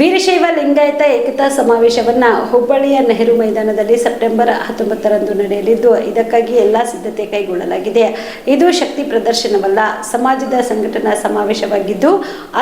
ವೀರಶೈವ ಲಿಂಗಾಯತ ಏಕತಾ ಸಮಾವೇಶವನ್ನ ಹುಬ್ಬಳ್ಳಿಯ ನೆಹರು ಮೈದಾನದಲ್ಲಿ ಸೆಪ್ಟೆಂಬರ್ ಹತ್ತೊಂಬತ್ತರಂದು ನಡೆಯಲಿದ್ದು, ಇದಕ್ಕಾಗಿ ಎಲ್ಲಾ ಸಿದ್ಧತೆ ಕೈಗೊಳ್ಳಲಾಗಿದೆ. ಇದು ಶಕ್ತಿ ಪ್ರದರ್ಶನವಲ್ಲ, ಸಮಾಜದ ಸಂಘಟನಾ ಸಮಾವೇಶವಾಗಿದ್ದು,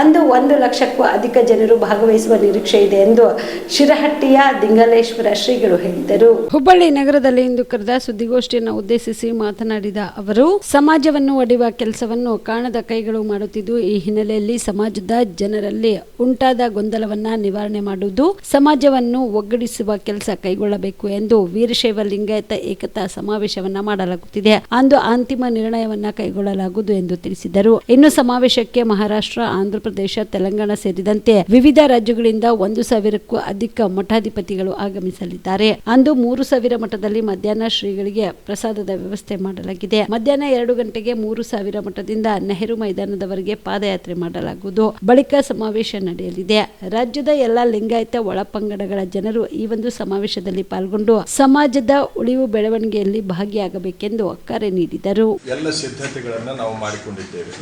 ಅಂದು ಒಂದು ಲಕ್ಷಕ್ಕೂ ಅಧಿಕ ಜನರು ಭಾಗವಹಿಸುವ ನಿರೀಕ್ಷೆ ಇದೆ ಎಂದು ಶಿರಹಟ್ಟಿಯ ದಿಂಗಲೇಶ್ವರ ಶ್ರೀಗಳು ಹೇಳಿದರು. ಹುಬ್ಬಳ್ಳಿ ನಗರದಲ್ಲಿ ಇಂದು ಕರೆದ ಸುದ್ದಿಗೋಷ್ಠಿಯನ್ನು ಉದ್ದೇಶಿಸಿ ಮಾತನಾಡಿದ ಅವರು, ಸಮಾಜವನ್ನು ಒಡೆಯುವ ಕೆಲಸವನ್ನು ಕಾಣದ ಕೈಗಳು ಮಾಡುತ್ತಿದ್ದು, ಈ ಹಿನ್ನೆಲೆಯಲ್ಲಿ ಸಮಾಜದ ಜನರಲ್ಲಿ ಉಂಟಾದ ಗೊಂದಲವನ್ನ ನಿವಾರಣೆ ಮಾಡುವುದು ಸಮಾಜವನ್ನು ಒಗ್ಗಡಿಸುವ ಕೆಲಸ ಕೈಗೊಳ್ಳಬೇಕು ಎಂದು ವೀರಶೈವ ಲಿಂಗಾಯತ ಏಕತಾ ಸಮಾವೇಶವನ್ನ ಮಾಡಲಾಗುತ್ತಿದೆ. ಅಂದು ಅಂತಿಮ ನಿರ್ಣಯವನ್ನ ಕೈಗೊಳ್ಳಲಾಗುವುದು ಎಂದು ತಿಳಿಸಿದರು. ಇನ್ನು ಸಮಾವೇಶಕ್ಕೆ ಮಹಾರಾಷ್ಟ್ರ, ಆಂಧ್ರಪ್ರದೇಶ, ತೆಲಂಗಾಣ ಸೇರಿದಂತೆ ವಿವಿಧ ರಾಜ್ಯಗಳಿಂದ ಒಂದು ಸಾವಿರಕ್ಕೂ ಅಧಿಕ ಮಠಾಧಿಪತಿಗಳು ಆಗಮಿಸಲಿದ್ದಾರೆ. ಅಂದು ಮೂರು ಸಾವಿರ ಮಠದಲ್ಲಿ ಮಧ್ಯಾಹ್ನ ಶ್ರೀಗಳಿಗೆ ಪ್ರಸಾದದ ವ್ಯವಸ್ಥೆ ಮಾಡಲಾಗಿದೆ. ಮಧ್ಯಾಹ್ನ ಎರಡು ಗಂಟೆಗೆ ಮೂರು ಸಾವಿರ ಮಠದಿಂದ ನೆಹರು ಮೈದಾನದವರೆಗೆ ಪಾದಯಾತ್ರೆ ಮಾಡಲಾಗುವುದು. ಬಳಿಕ ಸಮಾವೇಶ ನಡೆಯಲಿದೆ. ರಾಜ್ಯದ ಎಲ್ಲ ಲಿಂಗಾಯತ ಒಳಪಂಗಡಗಳ ಜನರು ಈ ಒಂದು ಸಮಾವೇಶದಲ್ಲಿ ಪಾಲ್ಗೊಂಡು ಸಮಾಜದ ಉಳಿವು ಬೆಳವಣಿಗೆಯಲ್ಲಿ ಭಾಗಿಯಾಗಬೇಕೆಂದು ಕರೆ ನೀಡಿದರು. ಎಲ್ಲ ಸಿದ್ಧತೆಗಳನ್ನು ನಾವು ಮಾಡಿಕೊಂಡಿದ್ದೇವೆ.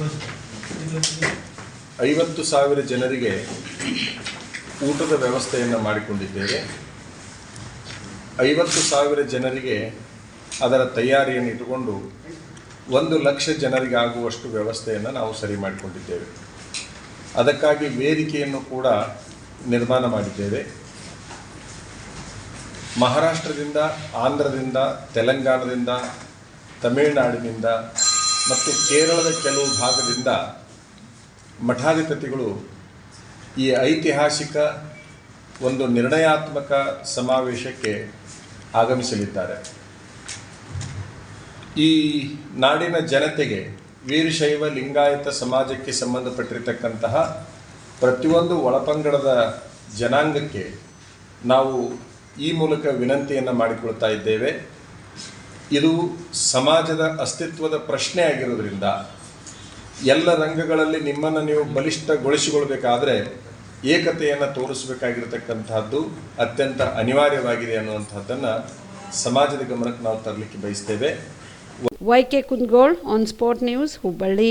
ಐವತ್ತು ಸಾವಿರ ಜನರಿಗೆ ಊಟದ ವ್ಯವಸ್ಥೆಯನ್ನು ಮಾಡಿಕೊಂಡಿದ್ದೇವೆ. ಐವತ್ತು ಸಾವಿರ ಜನರಿಗೆ ಅದರ ತಯಾರಿಯನ್ನು ಇಟ್ಟುಕೊಂಡು ಒಂದು ಲಕ್ಷ ಜನರಿಗೆ ಆಗುವಷ್ಟು ವ್ಯವಸ್ಥೆಯನ್ನು ನಾವು ಸರಿ ಮಾಡಿಕೊಂಡಿದ್ದೇವೆ. ಅದಕ್ಕಾಗಿ ವೇದಿಕೆಯನ್ನು ಕೂಡ ನಿರ್ಮಾಣ ಮಾಡಿದ್ದೇವೆ. ಮಹಾರಾಷ್ಟ್ರದಿಂದ, ಆಂಧ್ರದಿಂದ, ತೆಲಂಗಾಣದಿಂದ, ತಮಿಳುನಾಡಿನಿಂದ ಮತ್ತು ಕೇರಳದ ಕೆಲವು ಭಾಗದಿಂದ ಮಠಾಧಿಪತಿಗಳು ಈ ಐತಿಹಾಸಿಕ ಒಂದು ನಿರ್ಣಯಾತ್ಮಕ ಸಮಾವೇಶಕ್ಕೆ ಆಗಮಿಸಲಿದ್ದಾರೆ. ಈ ನಾಡಿನ ಜನತೆಗೆ ವೀರಶೈವ ಲಿಂಗಾಯತ ಸಮಾಜಕ್ಕೆ ಸಂಬಂಧಪಟ್ಟಿರತಕ್ಕಂತಹ ಪ್ರತಿಯೊಂದು ಒಳಪಂಗಡದ ಜನಾಂಗಕ್ಕೆ ನಾವು ಈ ಮೂಲಕ ವಿನಂತಿಯನ್ನು ಮಾಡಿಕೊಳ್ತಾ ಇದ್ದೇವೆ. ಇದು ಸಮಾಜದ ಅಸ್ತಿತ್ವದ ಪ್ರಶ್ನೆ ಆಗಿರೋದ್ರಿಂದ ಎಲ್ಲ ರಂಗಗಳಲ್ಲಿ ನಿಮ್ಮನ್ನು ನೀವು ಬಲಿಷ್ಠಗೊಳಿಸಿಕೊಳ್ಬೇಕಾದ್ರೆ ಏಕತೆಯನ್ನು ತೋರಿಸಬೇಕಾಗಿರತಕ್ಕಂತಹದ್ದು ಅತ್ಯಂತ ಅನಿವಾರ್ಯವಾಗಿದೆ ಅನ್ನುವಂಥದ್ದನ್ನು ಸಮಾಜದ ಗಮನಕ್ಕೆ ನಾವು ತರಲಿಕ್ಕೆ ಬಯಸ್ತೇವೆ. Y K Kundgol on spot news Hubballi.